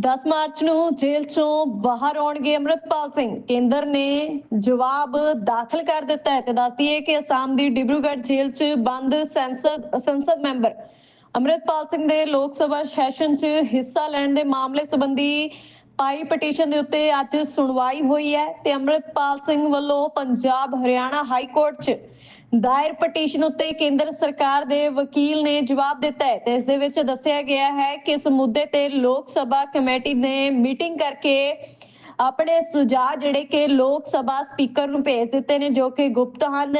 10 March ਨੂੰ ਜੇਲ੍ਹ ਚੋਂ ਬਾਹਰ ਆਉਣਗੇ ਅੰਮ੍ਰਿਤਪਾਲ ਸਿੰਘ। ਕੇਂਦਰ ਨੇ ਜਵਾਬ ਦਾਖਲ ਕਰ ਦਿੱਤਾ ਹੈ ਤੇ ਦੱਸਦੀ ਹੈ ਕਿ ਅਸਾਮ ਦੀ ਡਿਬਰੂਗੜ੍ਹ ਜੇਲ੍ਹ 'ਚ ਬੰਦ ਸੰਸਦ ਸੰਸਦ ਮੈਂਬਰ ਅੰਮ੍ਰਿਤਪਾਲ ਸਿੰਘ ਦੇ ਲੋਕ ਸਭਾ ਸੈਸ਼ਨ 'ਚ ਹਿੱਸਾ ਲੈਣ ਦੇ ਮਾਮਲੇ ਸੰਬੰਧੀ ਪਾਈ ਪਟੀਸ਼ਨ ਦੇ ਉੱਤੇ ਅੱਜ ਸੁਣਵਾਈ ਹੋਈ ਹੈ ਤੇ ਅੰਮ੍ਰਿਤਪਾਲ ਸਿੰਘ ਵੱਲੋਂ ਪੰਜਾਬ ਹਰਿਆਣਾ ਹਾਈ ਕੋਰਟ 'ਚ ਦਾਇਰ ਪਟੀਸ਼ਨ ਉੱਤੇ ਕੇਂਦਰ ਸਰਕਾਰ ਦੇ ਵਕੀਲ ਨੇ ਜਵਾਬ ਦਿੱਤਾ ਹੈ ਤੇ ਇਸ ਦੇ ਵਿੱਚ ਦੱਸਿਆ ਗਿਆ ਹੈ ਕਿ ਇਸ ਮੁੱਦੇ ਤੇ ਲੋਕ ਸਭਾ ਕਮੇਟੀ ਨੇ ਮੀਟਿੰਗ ਕਰਕੇ ਆਪਣੇ ਸੁਝਾਅ ਜਿਹੜੇ ਕਿ ਲੋਕ ਸਭਾ ਸਪੀਕਰ ਨੂੰ ਭੇਜ ਦਿੱਤੇ ਨੇ, ਜੋ ਕਿ ਗੁਪਤ ਹਨ।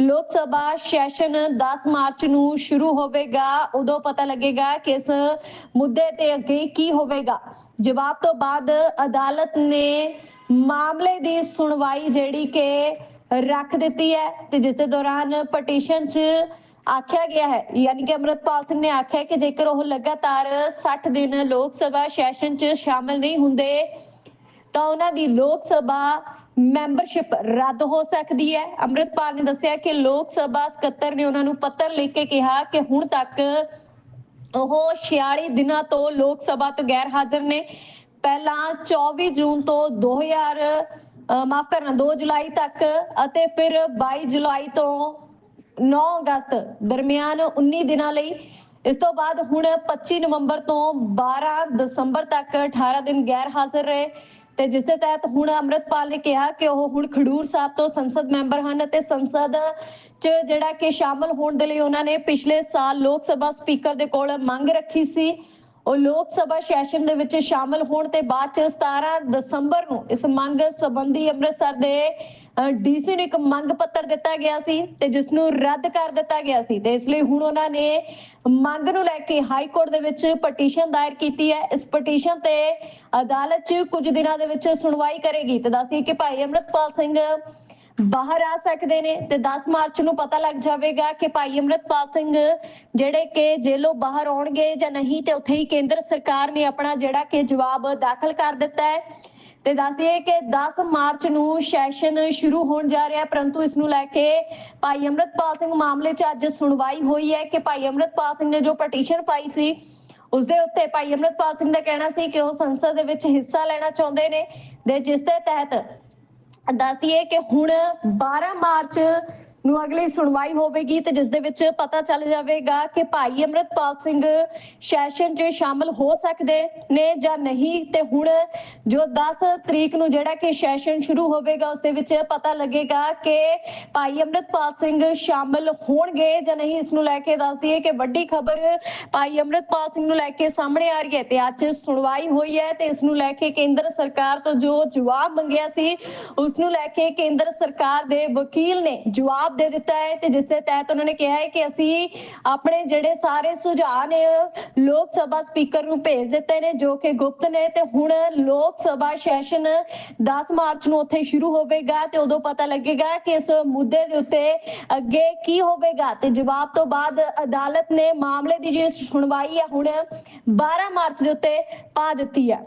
ਲੋਕ ਸਭਾ ਸੈਸ਼ਨ 10 ਮਾਰਚ ਨੂੰ ਸ਼ੁਰੂ ਹੋਵੇਗਾ। ਉਦੋਂ ਪਤਾ ਲੱਗੇਗਾ ਕਿ ਇਸ ਮੁੱਦੇ ਤੇ ਅੱਗੇ ਕੀ ਹੋਵੇਗਾ। ਜਵਾਬ ਤੋਂ ਬਾਅਦ ਅਦਾਲਤ ਨੇ ਮਾਮਲੇ ਦੀ ਸੁਣਵਾਈ ਜਿਹੜੀ ਕਿ ਰੱਖ ਦਿੱਤੀ ਹੈ ਤੇ ਜਿਸ ਦੇ ਦੌਰਾਨ ਪਟੀਸ਼ਨ 'ਚ ਆਖਿਆ ਗਿਆ ਹੈ। ਯਾਨੀ ਕਿ ਅਮਰਤਪਾਲ ਸਿੰਘ ਨੇ ਆਖਿਆ ਕਿ ਜੇਕਰ ਉਹ ਲਗਾਤਾਰ 60 ਦਿਨ ਲੋਕ ਸਭਾ ਸੈਸ਼ਨ 'ਚ ਸ਼ਾਮਲ ਨਹੀਂ ਹੁੰਦੇ ਤਾਂ ਉਹਨਾਂ ਦੀ ਲੋਕ ਸਭਾ ਮੈਂਬਰਸ਼ਿਪ ਰੱਦ ਹੋ ਸਕਦੀ ਹੈ। ਅੰਮ੍ਰਿਤਪਾਲ ਨੇ ਦੱਸਿਆ ਕਿ ਲੋਕ ਸਭਾ ਸਕੱਤਰ ਨੇ ਉਹਨਾਂ ਨੂੰ ਪੱਤਰ ਲਿਖ ਕੇ ਕਿਹਾ ਕਿ ਹੁਣ ਤੱਕ ਉਹ 46 ਦਿਨਾਂ ਤੋਂ ਲੋਕ ਸਭਾ ਤੋਂ ਗੈਰ ਹਾਜ਼ਰ ਨੇ। ਪਹਿਲਾਂ 24 ਜੂਨ ਤੋਂ 2000 ਮਾਫ ਕਰਨਾ 2 ਜੁਲਾਈ ਤੱਕ ਅਤੇ ਫਿਰ 22 ਜੁਲਾਈ ਤੋਂ 9 ਅਗਸਤ ਦਰਮਿਆਨ 19 ਦਿਨਾਂ ਲਈ। ਇਸ ਤੋਂ ਬਾਅਦ ਹੁਣ 25 ਨਵੰਬਰ ਤੋਂ 12 ਦਸੰਬਰ ਤੱਕ 18 ਦਿਨ ਗੈਰ ਹਾਜ਼ਰ ਰਹੇ। ਤੇ ਜਿਸ ਦੇ ਤਹਿਤ ਹੁਣ ਅੰਮ੍ਰਿਤਪਾਲ ਨੇ ਕਿਹਾ ਕਿ ਉਹ ਹੁਣ ਖਡੂਰ ਸਾਹਿਬ ਤੋਂ ਸੰਸਦ ਮੈਂਬਰ ਹਨ ਤੇ ਸੰਸਦ ਚ ਜਿਹੜਾ ਕਿ ਸ਼ਾਮਲ ਹੋਣ ਦੇ ਲਈ ਉਹਨਾਂ ਨੇ ਪਿਛਲੇ ਸਾਲ ਲੋਕ ਸਭਾ ਸਪੀਕਰ ਦੇ ਕੋਲ ਮੰਗ ਰੱਖੀ ਸੀ। ਉਹ ਲੋਕ ਸਭਾ ਸੈਸ਼ਨ ਦੇ ਵਿੱਚ ਸ਼ਾਮਲ ਹੋਣ ਤੇ ਬਾਅਦ ਚ 17 ਦਸੰਬਰ ਨੂੰ ਇਸ ਮੰਗ ਸੰਬੰਧੀ ਅੰਮ੍ਰਿਤਸਰ ਦੇ ਡੀਸੀ ਨੂੰ ਇੱਕ ਮੰਗ ਪੱਤਰ ਦਿੱਤਾ ਗਿਆ ਸੀ ਤੇ ਜਿਸ ਨੂੰ ਰੱਦ ਕਰ ਦਿੱਤਾ ਗਿਆ ਸੀ। ਤੇ ਇਸ ਲਈ ਹੁਣ ਉਹਨਾਂ ਨੇ ਮੰਗ ਨੂੰ ਲੈ ਕੇ ਹਾਈ ਕੋਰਟ ਦੇ ਵਿੱਚ ਪਟੀਸ਼ਨ ਦਾਇਰ ਕੀਤੀ ਹੈ। ਇਸ ਪਟੀਸ਼ਨ ਤੇ ਅਦਾਲਤ 'ਚ ਕੁਝ ਦਿਨਾਂ ਦੇ ਵਿੱਚ ਸੁਣਵਾਈ ਕਰੇਗੀ। ਤੇ ਦੱਸਦੀ ਕਿ ਭਾਈ ਅੰਮ੍ਰਿਤਪਾਲ ਸਿੰਘ ਬਾਹਰ ਆ ਸਕਦੇ ਨੇ ਤੇ 10 ਮਾਰਚ ਨੂੰ ਪਤਾ ਲੱਗ ਜਾਵੇਗਾ ਕਿ ਭਾਈ ਅੰਮ੍ਰਿਤਪਾਲ ਸਿੰਘ ਜਿਹੜੇ ਕਿ ਜੇਲੋਂ ਬਾਹਰ ਆਉਣਗੇ ਜਾਂ ਨਹੀਂ ਤੇ ਉੱਥੇ ਹੀ ਕੇਂਦਰ ਸਰਕਾਰ ਨੇ ਆਪਣਾ ਜਿਹੜਾ ਕਿ ਜਵਾਬ ਦਾਖਲ ਕਰ ਦਿੱਤਾ ਹੈ। ਤੇ ਦੱਸ ਦਈਏ ਕਿ 10 ਮਾਰਚ ਨੂੰ ਸੈਸ਼ਨ ਸ਼ੁਰੂ ਹੋਣ ਜਾ ਰਿਹਾ ਪਰੰਤੂ ਇਸ ਨੂੰ ਲੈ ਕੇ ਭਾਈ ਅੰਮ੍ਰਿਤਪਾਲ ਸਿੰਘ ਮਾਮਲੇ 'ਚ ਅੱਜ ਸੁਣਵਾਈ ਹੋਈ ਹੈ ਕਿ ਭਾਈ ਅੰਮ੍ਰਿਤਪਾਲ ਸਿੰਘ ਨੇ ਜੋ ਪਟੀਸ਼ਨ ਪਾਈ ਸੀ ਉਸ ਦੇ ਉੱਤੇ ਭਾਈ ਅੰਮ੍ਰਿਤਪਾਲ ਸਿੰਘ ਦਾ ਕਹਿਣਾ ਸੀ ਕਿ ਉਹ ਸੰਸਦ ਦੇ ਵਿੱਚ ਹਿੱਸਾ ਲੈਣਾ ਚਾਹੁੰਦੇ ਨੇ, ਦੇ ਜਿਸ ਦੇ ਤਹਿਤ ਦੱਸਦੀਏ ਕਿ ਹੁਣ 12 ਮਾਰਚ ਨੂੰ ਅਗਲੀ ਸੁਣਵਾਈ ਹੋਵੇਗੀ ਤੇ ਜਿਸ ਦੇ ਵਿੱਚ ਪਤਾ ਚੱਲ ਜਾਵੇਗਾ ਕਿ ਭਾਈ ਅੰਮ੍ਰਿਤਪਾਲ ਸਿੰਘ ਸੈਸ਼ਨ 'ਚ ਸ਼ਾਮਲ ਹੋ ਸਕਦੇ ਨੇ ਜਾਂ ਨਹੀਂ। ਤੇ ਹੁਣ ਜੋ 10 ਤਰੀਕ ਨੂੰ ਜਿਹੜਾ ਕਿ ਸੈਸ਼ਨ ਸ਼ੁਰੂ ਹੋਵੇਗਾ, ਉਸ ਦੇ ਵਿੱਚ ਪਤਾ ਲੱਗੇਗਾ ਕਿ ਭਾਈ ਅੰਮ੍ਰਿਤਪਾਲ ਸਿੰਘ ਸ਼ਾਮਲ ਹੋਣਗੇ ਜਾਂ ਨਹੀਂ। ਇਸ ਨੂੰ ਲੈ ਕੇ ਦੱਸ ਦਈਏ ਕਿ ਵੱਡੀ ਖਬਰ ਭਾਈ ਅੰਮ੍ਰਿਤਪਾਲ ਸਿੰਘ ਨੂੰ ਲੈ ਕੇ ਸਾਹਮਣੇ ਆ ਰਹੀ ਹੈ ਤੇ ਅੱਜ ਸੁਣਵਾਈ ਹੋਈ ਹੈ ਤੇ ਇਸ ਨੂੰ ਲੈ ਕੇ ਕੇਂਦਰ ਸਰਕਾਰ ਤੋਂ ਜੋ ਜਵਾਬ ਮੰਗਿਆ ਸੀ, ਉਸ ਨੂੰ ਲੈ ਕੇ ਕੇਂਦਰ ਸਰਕਾਰ ਦੇ ਵਕੀਲ ਨੇ ਜਵਾਬ ਦੇ ਦਿੱਤਾ ਹੈ ਤੇ ਜਿਸ ਦੇ ਤਹਿਤ ਉਹਨਾਂ ਨੇ ਕਿਹਾ ਹੈ ਕਿ ਅਸੀਂ ਆਪਣੇ ਜਿਹੜੇ ਸਾਰੇ ਸੁਝਾਅ ਨੇ ਲੋਕ ਸਭਾ ਸਪੀਕਰ ਨੂੰ ਭੇਜ ਦਿੱਤੇ ਨੇ, ਜੋ ਕਿ ਗੁਪਤ ਨੇ ਤੇ ਹੁਣ ਲੋਕ ਸਭਾ ਸੈਸ਼ਨ 10 ਮਾਰਚ ਨੂੰ ਉੱਥੇ ਸ਼ੁਰੂ ਹੋਵੇਗਾ ਤੇ ਉਦੋਂ ਪਤਾ ਲੱਗੇਗਾ ਕਿ ਇਸ ਮੁੱਦੇ ਦੇ ਉੱਤੇ ਅੱਗੇ ਕੀ ਹੋਵੇਗਾ। ਤੇ ਜਵਾਬ ਤੋਂ ਬਾਅਦ ਅਦਾਲਤ ਨੇ ਮਾਮਲੇ ਦੀ ਜਿਹੜੀ ਸੁਣਵਾਈ ਹੈ ਹੁਣ 12 ਮਾਰਚ ਦੇ ਉੱਤੇ ਪਾ ਦਿੱਤੀ ਹੈ।